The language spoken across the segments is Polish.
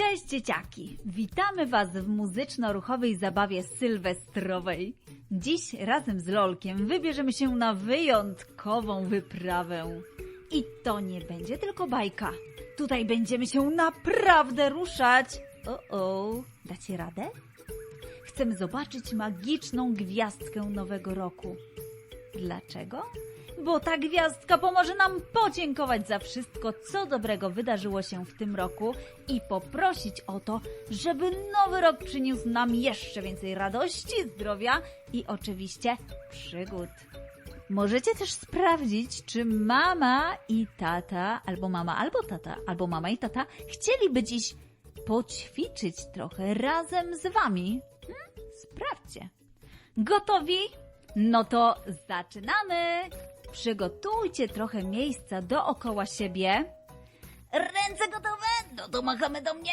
Cześć dzieciaki! Witamy Was w muzyczno-ruchowej zabawie sylwestrowej. Dziś razem z Lolkiem wybierzemy się na wyjątkową wyprawę. I to nie będzie tylko bajka. Tutaj będziemy się naprawdę ruszać. O, o, dacie radę? Chcemy zobaczyć magiczną gwiazdkę nowego roku. Dlaczego? Bo ta gwiazdka pomoże nam podziękować za wszystko, co dobrego wydarzyło się w tym roku i poprosić o to, żeby nowy rok przyniósł nam jeszcze więcej radości, zdrowia i oczywiście przygód. Możecie też sprawdzić, czy mama i tata, albo mama, albo tata, albo mama i tata chcieliby dziś poćwiczyć trochę razem z wami. Hmm? Sprawdźcie. Gotowi? No to zaczynamy! Przygotujcie trochę miejsca dookoła siebie. Ręce gotowe? No to machamy do mnie.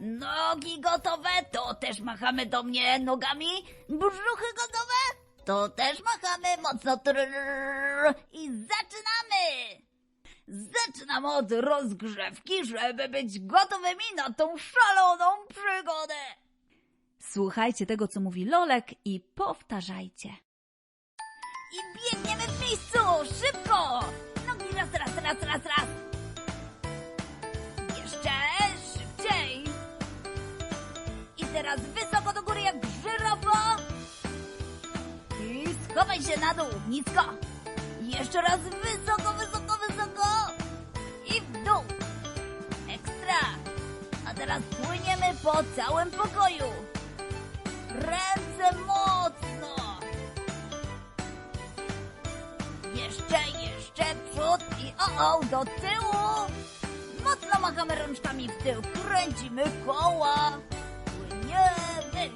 Nogi gotowe? To też machamy do mnie nogami. Brzuchy gotowe? To też machamy mocno. Trrr. I zaczynamy! Zaczynamy od rozgrzewki, żeby być gotowymi na tą szaloną przygodę. Słuchajcie tego, co mówi Lolek i powtarzajcie. I w miejscu! Szybko! Nogi raz, raz, raz, raz, raz! Jeszcze szybciej! I teraz wysoko do góry jak żyrafa! I schowaj się na dół, nisko! Jeszcze raz wysoko, wysoko, wysoko! I w dół! Ekstra! A teraz płyniemy po całym pokoju! Ręce mocno! Jeszcze, jeszcze przód i o, o, do tyłu. Mocno machamy rączkami w tył, kręcimy koła. Płyniemy.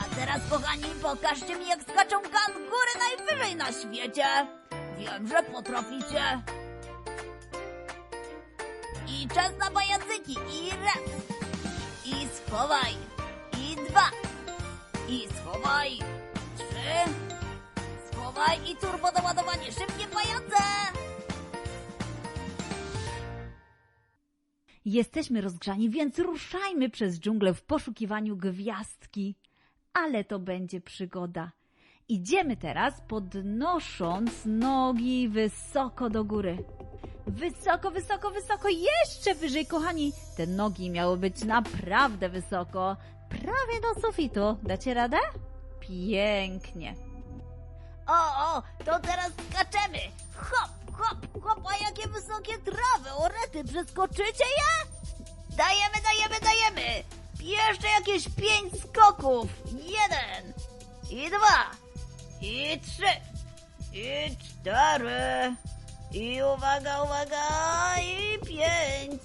A teraz, kochani, pokażcie mi, jak skaczą kangury najwyżej na świecie. Wiem, że potraficie. I czas na pajacyki. I raz. I schowaj. I schowaj. Trzy. Schowaj i turbo doładowanie. Szybkie pajace. Jesteśmy rozgrzani, więc ruszajmy przez dżunglę w poszukiwaniu gwiazdki. Ale to będzie przygoda. Idziemy teraz podnosząc nogi wysoko do góry. Wysoko, wysoko, wysoko, jeszcze wyżej, kochani. Te nogi miały być naprawdę wysoko, prawie do sufitu. Dacie radę? Pięknie. O, o, to teraz skaczemy. Hop, hop, hop, a jakie wysokie trawy, orety, przeskoczycie je? Dajemy, dajemy, dajemy. Jeszcze jakieś pięć skoków. Jeden, i dwa, i trzy, i cztery. I uwaga, uwaga, i pięć.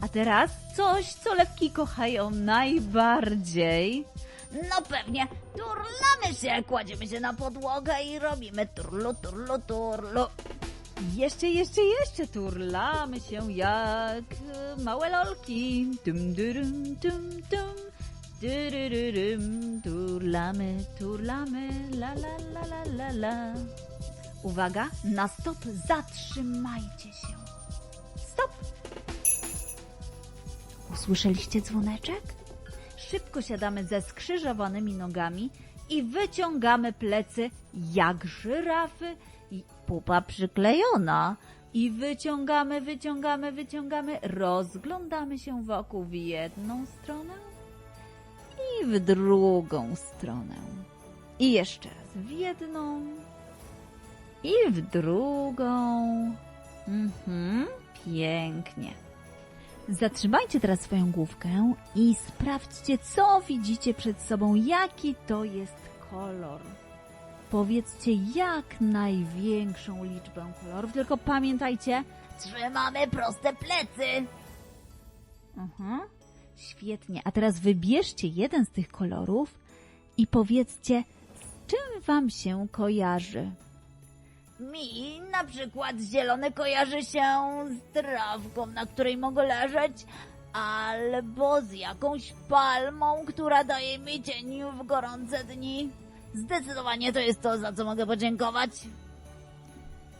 A teraz coś, co lewki kochają najbardziej. No pewnie, turlamy się, kładziemy się na podłogę i robimy turlu, turlu, turlu. Jeszcze, jeszcze, jeszcze turlamy się jak e, małe lolki. Tum, durum, tum, tum. Durururum. Turlamy, turlamy, la, la, la, la, la, la. Uwaga, na stop zatrzymajcie się. Usłyszeliście dzwoneczek? Szybko siadamy ze skrzyżowanymi nogami i wyciągamy plecy jak żyrafy i pupa przyklejona. I wyciągamy, wyciągamy, wyciągamy, rozglądamy się wokół w jedną stronę i w drugą stronę. I jeszcze raz w jedną i w drugą. Mhm, pięknie. Zatrzymajcie teraz swoją główkę i sprawdźcie, co widzicie przed sobą, jaki to jest kolor. Powiedzcie jak największą liczbę kolorów, tylko pamiętajcie, trzymamy proste plecy. Mhm, świetnie. A teraz wybierzcie jeden z tych kolorów i powiedzcie, z czym wam się kojarzy. Mi na przykład zielony kojarzy się z trawką, na której mogę leżeć, albo z jakąś palmą, która daje mi cień w gorące dni. Zdecydowanie to jest to, za co mogę podziękować.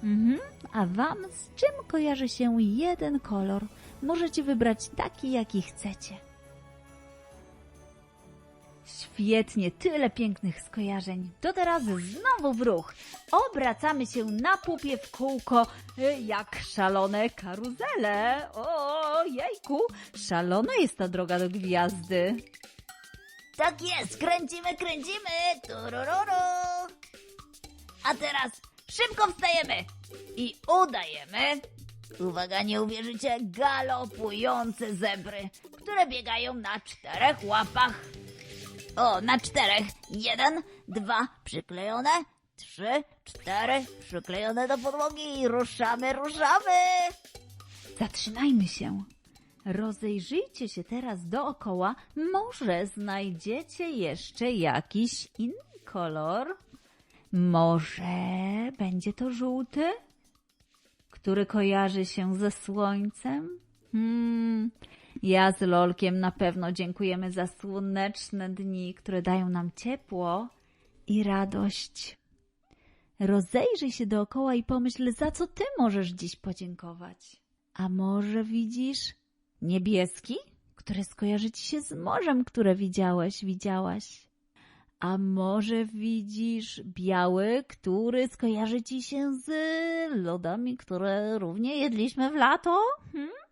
Mhm. A wam z czym kojarzy się jeden kolor? Możecie wybrać taki, jaki chcecie. Świetnie, tyle pięknych skojarzeń. To teraz znowu w ruch. Obracamy się na pupie w kółko, y, jak szalone karuzele. O, jejku, szalona jest ta droga do gwiazdy. Tak jest, kręcimy, kręcimy. Turururu. A teraz szybko wstajemy i udajemy. Uwaga, nie uwierzycie, galopujące zebry, które biegają na czterech łapach. O, na czterech. Jeden, dwa, przyklejone. Trzy, cztery, przyklejone do podłogi ruszamy, ruszamy. Zatrzymajmy się. Rozejrzyjcie się teraz dookoła. Może znajdziecie jeszcze jakiś inny kolor. Może będzie to żółty, który kojarzy się ze słońcem? Hmm. Ja z Lolkiem na pewno dziękujemy za słoneczne dni, które dają nam ciepło i radość. Rozejrzyj się dookoła i pomyśl, za co ty możesz dziś podziękować. A może widzisz niebieski, który skojarzy ci się z morzem, które widziałeś, widziałaś? A może widzisz biały, który skojarzy ci się z lodami, które równie jedliśmy w lato? Hmm?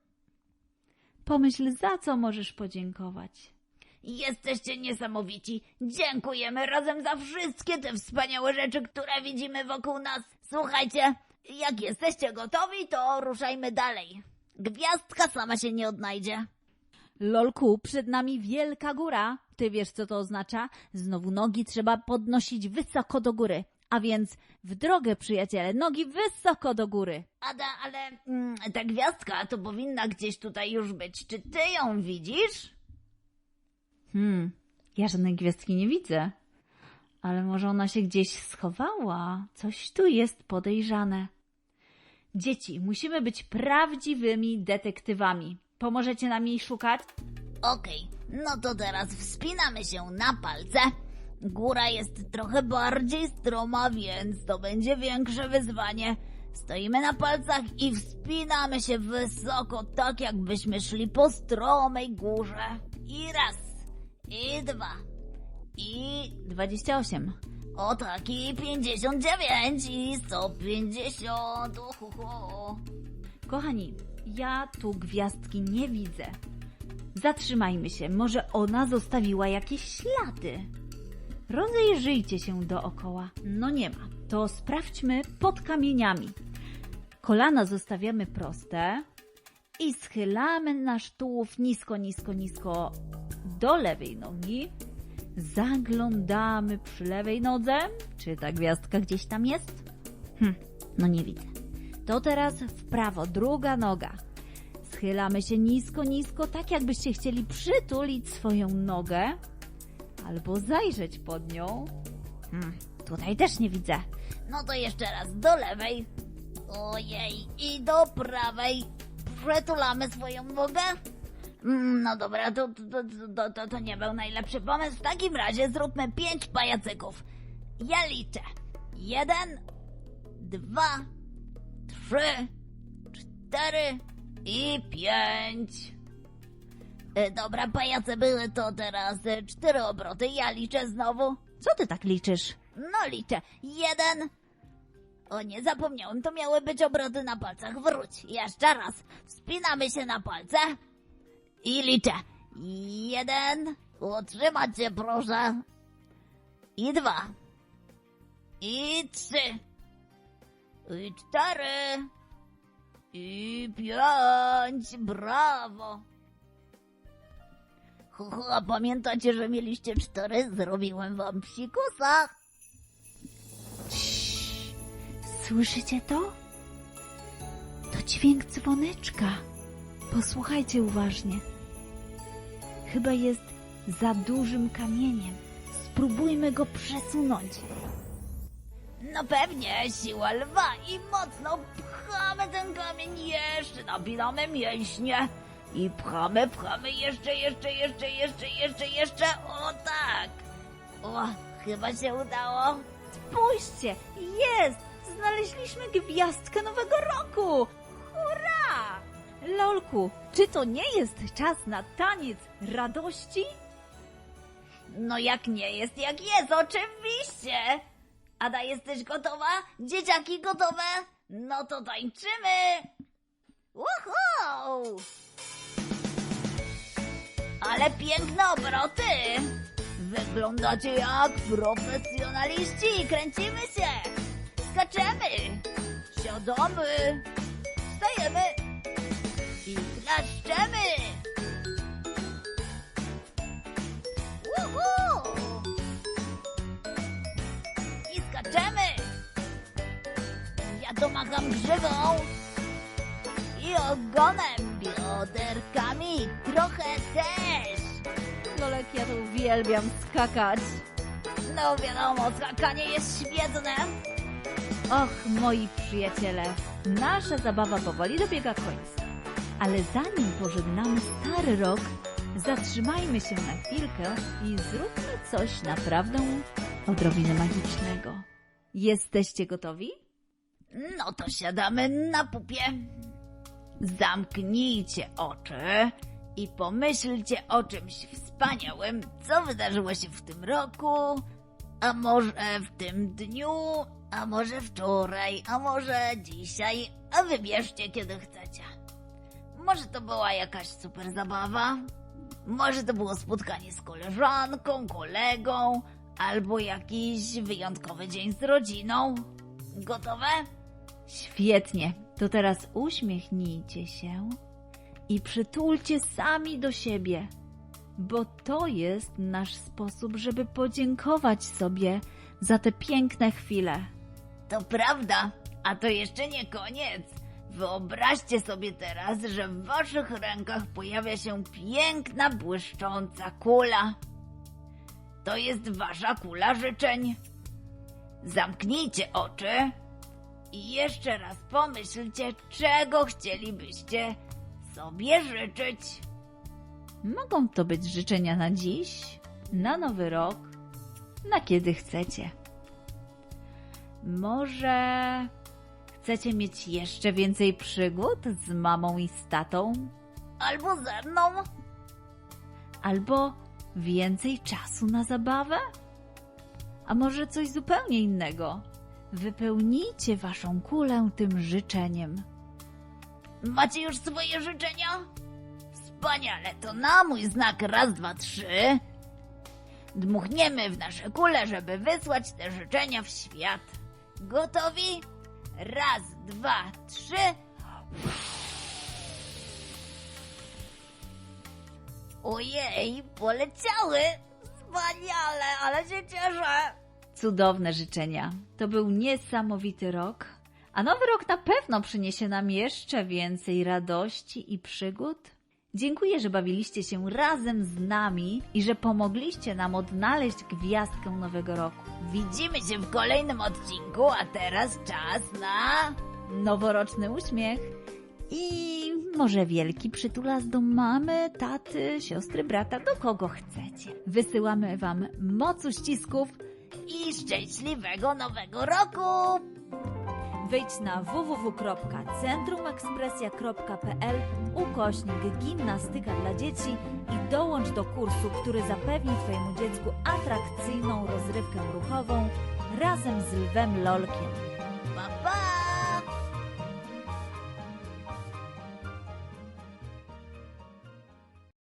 Pomyśl, za co możesz podziękować. Jesteście niesamowici. Dziękujemy razem za wszystkie te wspaniałe rzeczy, które widzimy wokół nas. Słuchajcie, jak jesteście gotowi, to ruszajmy dalej. Gwiazdka sama się nie odnajdzie. Lolku, przed nami wielka góra. Ty wiesz, co to oznacza? Znowu nogi trzeba podnosić wysoko do góry. A więc w drogę, przyjaciele, nogi wysoko do góry. Ada, ale mm, ta gwiazdka to powinna gdzieś tutaj już być. Czy ty ją widzisz? Hmm, ja żadnej gwiazdki nie widzę. Ale może ona się gdzieś schowała. Coś tu jest podejrzane. Dzieci, musimy być prawdziwymi detektywami. Pomożecie nam jej szukać? Okej, no to teraz wspinamy się na palce. Góra jest trochę bardziej stroma, więc to będzie większe wyzwanie. Stoimy na palcach i wspinamy się wysoko, tak jakbyśmy szli po stromej górze. I raz, i dwa, i 28. o taki 59 i 150. Uhuhu. Kochani, ja tu gwiazdki nie widzę. Zatrzymajmy się, może ona zostawiła jakieś ślady. Rozejrzyjcie się dookoła. No nie ma. To sprawdźmy pod kamieniami. Kolana zostawiamy proste i schylamy nasz tułów nisko, nisko, nisko do lewej nogi. Zaglądamy przy lewej nodze. Czy ta gwiazdka gdzieś tam jest? Hm, no nie widzę. To teraz w prawo, druga noga. Schylamy się nisko, nisko, tak jakbyście chcieli przytulić swoją nogę albo zajrzeć pod nią. Hmm, tutaj też nie widzę. No to jeszcze raz do lewej. Ojej, i do prawej. Przetulamy swoją nogę. Mm, No dobra, to, to, to, to, to nie był najlepszy pomysł. W takim razie zróbmy pięć pajacyków. Ja liczę. Jeden, dwa, trzy, cztery i pięć. E, Dobra, pajace były to teraz e, cztery obroty. Ja liczę znowu. Co ty tak liczysz? No liczę. Jeden. O nie, zapomniałem, to miały być obroty na palcach. Wróć. Jeszcze raz. Wspinamy się na palce. I liczę. Jeden. Utrzymać się proszę. I dwa. I trzy. I cztery. I pięć. Brawo. A pamiętacie, że mieliście cztery? Zrobiłem wam psikusa. Słyszycie to? To dźwięk dzwoneczka. Posłuchajcie uważnie. Chyba jest za dużym kamieniem. Spróbujmy go przesunąć. No pewnie, siła lwa i mocno pchamy ten kamień jeszcze, napinamy mięśnie i pchamy, pchamy jeszcze, jeszcze, jeszcze, jeszcze, jeszcze, jeszcze, o tak. O, chyba się udało. Spójrzcie, jest! Znaleźliśmy gwiazdkę nowego roku! Hurra! Lolku, czy to nie jest czas na taniec radości? No jak nie jest, jak jest, oczywiście! Ada, jesteś gotowa? Dzieciaki gotowe? No to tańczymy! Woohoo! Ale piękne obroty! Wyglądacie jak profesjonaliści! Kręcimy się! Skaczemy! Siadamy! Stajemy! I klaszczemy! I skaczemy! Ja domagam grzywą i ogonem, bioderkami trochę też. Lolek, ja to uwielbiam skakać. No wiadomo, skakanie jest świetne. Och, moi przyjaciele, nasza zabawa powoli dobiega końca. Ale zanim pożegnamy stary rok, zatrzymajmy się na chwilkę i zróbmy coś naprawdę odrobinę magicznego. Jesteście gotowi? No to siadamy na pupie. Zamknijcie oczy i pomyślcie o czymś wspaniałym, co wydarzyło się w tym roku, a może w tym dniu, a może wczoraj, a może dzisiaj, a wybierzcie kiedy chcecie. Może to była jakaś super zabawa, może to było spotkanie z koleżanką, kolegą, albo jakiś wyjątkowy dzień z rodziną. Gotowe? Świetnie. To teraz uśmiechnijcie się i przytulcie sami do siebie, bo to jest nasz sposób, żeby podziękować sobie za te piękne chwile. To prawda, a to jeszcze nie koniec. Wyobraźcie sobie teraz, że w waszych rękach pojawia się piękna, błyszcząca kula. To jest wasza kula życzeń. Zamknijcie oczy i jeszcze raz pomyślcie, czego chcielibyście sobie życzyć. Mogą to być życzenia na dziś, na nowy rok, na kiedy chcecie. Może chcecie mieć jeszcze więcej przygód z mamą i z tatą? Albo ze mną. Albo więcej czasu na zabawę? A może coś zupełnie innego? Wypełnijcie waszą kulę tym życzeniem. Macie już swoje życzenia? Wspaniale, to na mój znak raz, dwa, trzy. Dmuchniemy w nasze kule, żeby wysłać te życzenia w świat. Gotowi? Raz, dwa, trzy. Ojej, poleciały! Wspaniale, ale się cieszę! Cudowne życzenia. To był niesamowity rok, a nowy rok na pewno przyniesie nam jeszcze więcej radości i przygód. Dziękuję, że bawiliście się razem z nami i że pomogliście nam odnaleźć gwiazdkę nowego roku. Widzimy się w kolejnym odcinku, a teraz czas na... Noworoczny uśmiech i może wielki przytulas do mamy, taty, siostry, brata, do kogo chcecie. Wysyłamy Wam moc uścisków i szczęśliwego nowego roku! Wejdź na www.centrumekspresja.pl ukośnik gimnastyka dla dzieci i dołącz do kursu, który zapewni Twojemu dziecku atrakcyjną rozrywkę ruchową razem z Lwem Lolkiem.